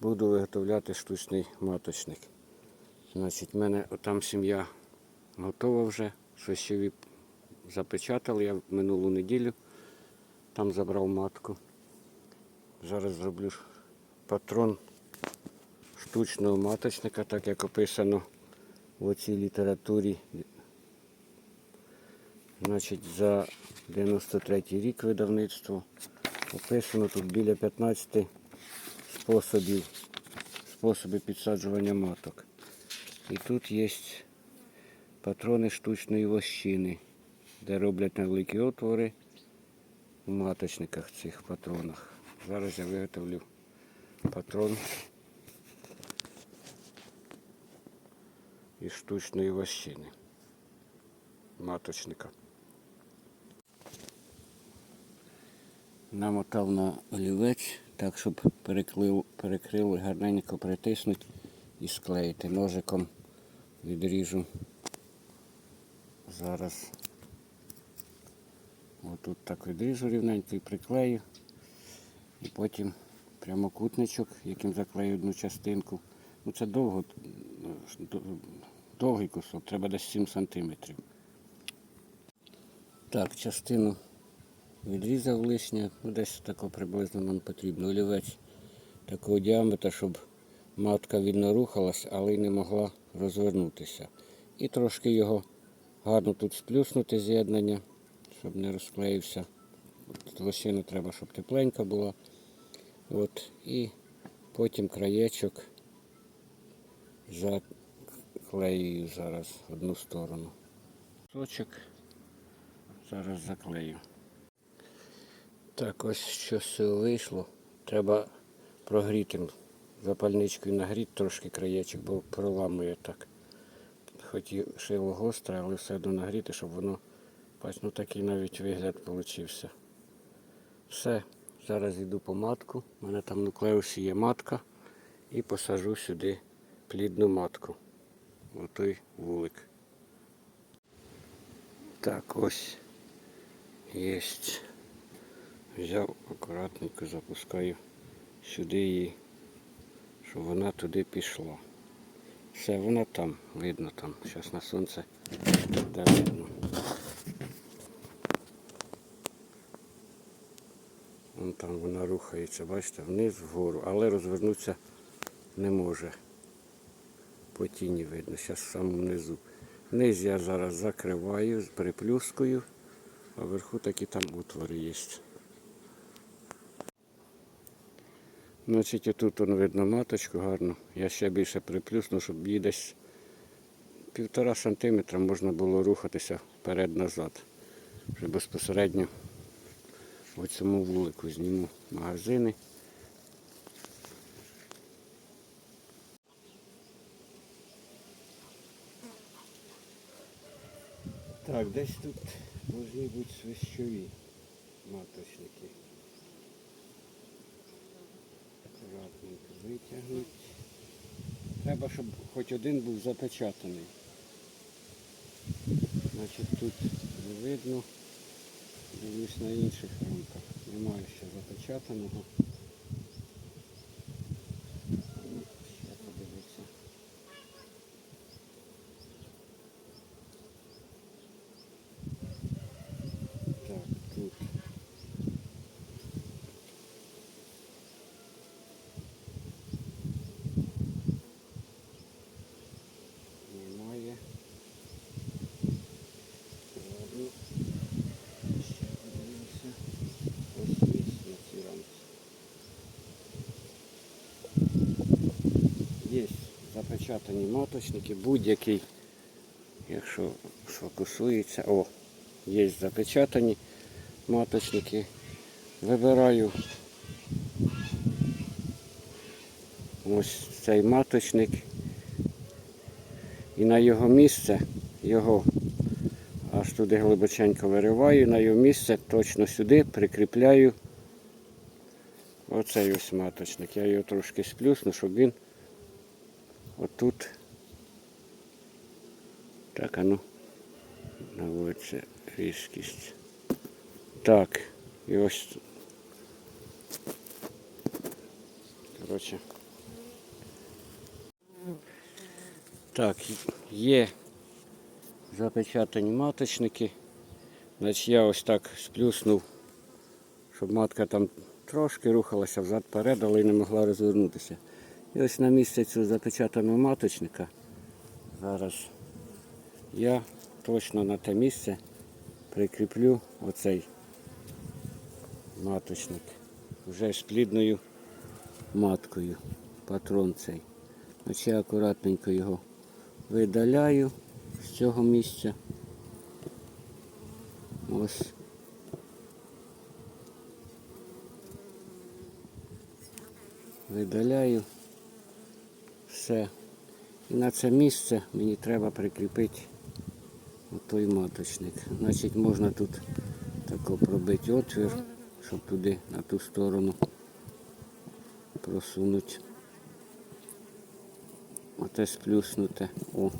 буду виготовляти штучний маточник. Значить, в мене там сім'я готова вже, що ще запечатали. Я минулу неділю там забрав матку. Зараз зроблю патрон штучного маточника, так як описано в цій літературі. Значить, за 93 рік видавництво описано тут біля 15 способів, способів підсаджування маток. І тут є патрони штучної вощини, де роблять невеликі отвори у маточниках цих патронах. Зараз я виготовлю патрон із штучної вощини маточника. Намотав на олівець, так, щоб перекрило гарненько притиснути і склеїти. Ножиком відріжу. Зараз отут так відріжу рівненько і приклею. І потім прямокутничок, яким заклею одну частинку. Ну це довго, довгий кусок, треба десь 7 сантиметрів. Так, частину відрізав лишнє, ну десь тако приблизно нам потрібно. Олівець такого діаметра, щоб матка вільно рухалась, але й не могла розвернутися. І трошки його гарно тут сплюснути з'єднання, щоб не розклеївся. От Лощина треба, щоб тепленька була. От, і потім краєчок заклею зараз одну сторону. Сочок зараз заклею. Так, ось що з цього вийшло. Треба прогріти запальничкою нагріти трошки краєчок, бо проламує так. Хоч і шило гостре, але все одно нагріти, щоб воно ну такий навіть вигляд получився. Все, зараз йду по матку. У мене там нуклеусі є матка. І посажу сюди плідну матку. Отой вулик. Так, ось єсть. Взяв акуратненько, запускаю сюди її, щоб вона туди пішла. Все, вона там, видно там. Зараз на сонце буде видно. Вон там вона рухається, бачите, вниз, вгору, але розвернутися не може. По тіні видно, зараз в самому низу. Низ я зараз закриваю, приплюскую, а вверху такі там утвори є. Значить, тут он видно маточку гарно. Я ще більше приплюсну, щоб її десь півтора сантиметра можна було рухатися вперед-назад. Вже безпосередньо в цьому вулику зніму магазини. Так, десь тут повинні бути свищові маточники. Витягнути. Треба, щоб хоч один був запечатаний. Значить тут не видно. Дивлюсь на інших рамках. Немає ще запечатаного. Ну, Ще подивитися. Так, тут. Немає. Ладно. Ще подивимося. Ось є на цій рамці. Є запечатані моточники, будь-який, якщо сфокусується. О, є запечатані маточники. Вибираю ось цей маточник і на його місце його аж туди глибоченько вириваю, на його місце точно сюди прикріпляю оцей ось маточник. Я його трошки сплюсну, щоб він отут так, а ну, наводиться різкість. Так, і ось. Коротше, Так, є запечатані маточники. Значить, я ось так сплюснув, щоб матка там трошки рухалася взад-перед, але й не могла розвернутися. І ось на місце цього запечатаного маточника зараз я точно на те місце прикріплю оцей маточник. Вже з маткою. Патрон цей. Значить я акуратненько його видаляю з цього місця. Ось. Видаляю все. І на це місце мені треба прикріпити той маточник. Значить можна тут тако пробити отвір, щоб туди на ту сторону просунути. Оте сплюснуте. О.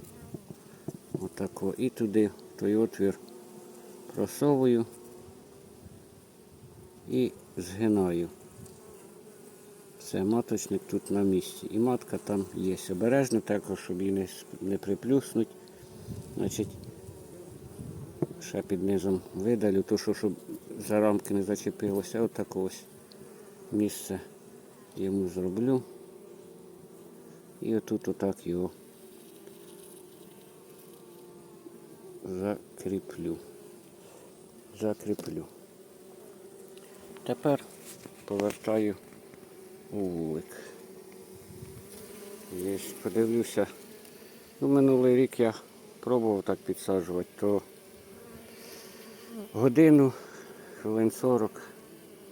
Отако. І туди той отвір просовую і згинаю. Все, маточник тут на місці. І матка там є. Обережно також, щоб її не, не приплюснуть. Значить, ще під низом видалю, то що щоб за рамки не зачепилося. Отак ось місце йому зроблю. І отут отак його закріплю. Закріплю. Тепер повертаю вулик. Є, подивлюся. Ну, минулий рік я пробував так підсаджувати, то годину, хвилин 40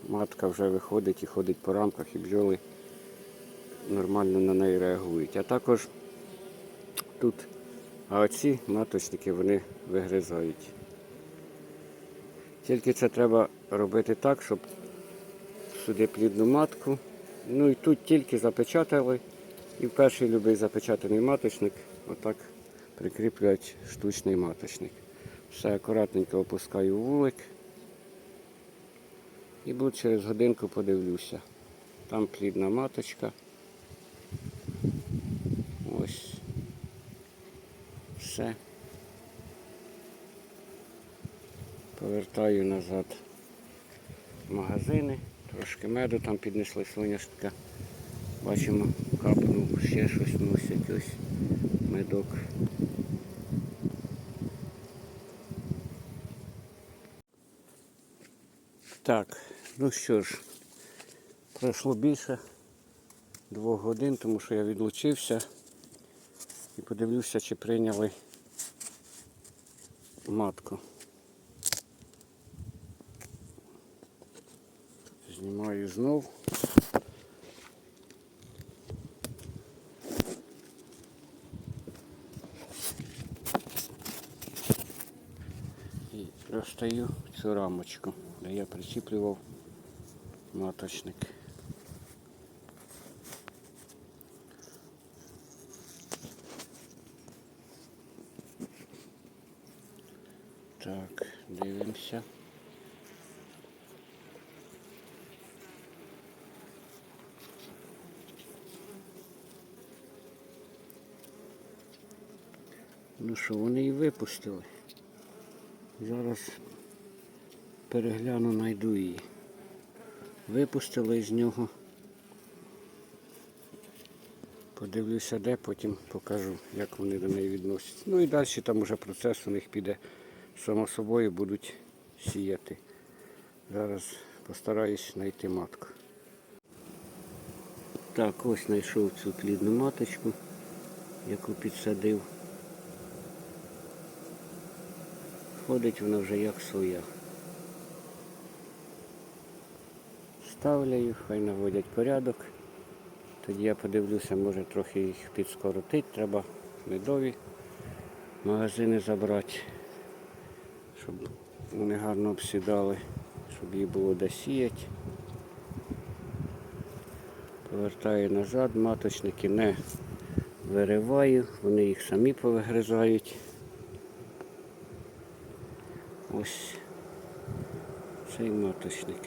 матка вже виходить і ходить по рамках, і бджоли нормально на неї реагують. А також тут, оці маточники вони вигризають. Тільки це треба робити так, щоб сюди плідну матку. Ну і тут тільки запечатали. І в перший любий запечатаний маточник отак прикріплюють штучний маточник. Все акуратненько опускаю в вулик. І буду через годинку подивлюся. Там плідна маточка. Ось. Все. Повертаю назад в магазини. Трошки меду там піднесли соняшника. Бачимо, капнув ще щось, ну ось медок. Так, ну що ж, пройшло більше двох годин, тому що я відлучився і подивлюся, чи прийняли матку. Знімаю знов. І достаю цю рамочку, де я причіплював маточник. Так, дивимося. Ну що, вони і випустили. Зараз перегляну, знайду її. Випустили з нього. Подивлюся де, потім покажу, як вони до неї відносяться. Ну і далі там уже процес у них піде само собою, будуть сіяти. Зараз постараюсь знайти матку. Так, ось знайшов цю плідну маточку, яку підсадив. Ходить вона вже як своя. Ставляю, хай наводять порядок. Тоді я подивлюся, може трохи їх підскоротить. Треба медові магазини забрати, щоб вони гарно обсідали, щоб їх було де сіяти. Повертаю назад, маточники не вириваю, вони їх самі повигризають. Ось цей маточник.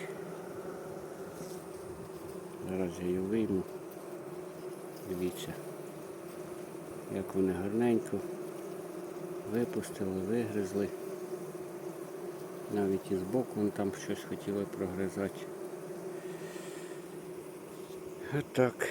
Зараз я його вийму. Дивіться. як вони гарненько випустили, вигризли. Навіть і збоку вон там щось хотіли прогризати. Отак.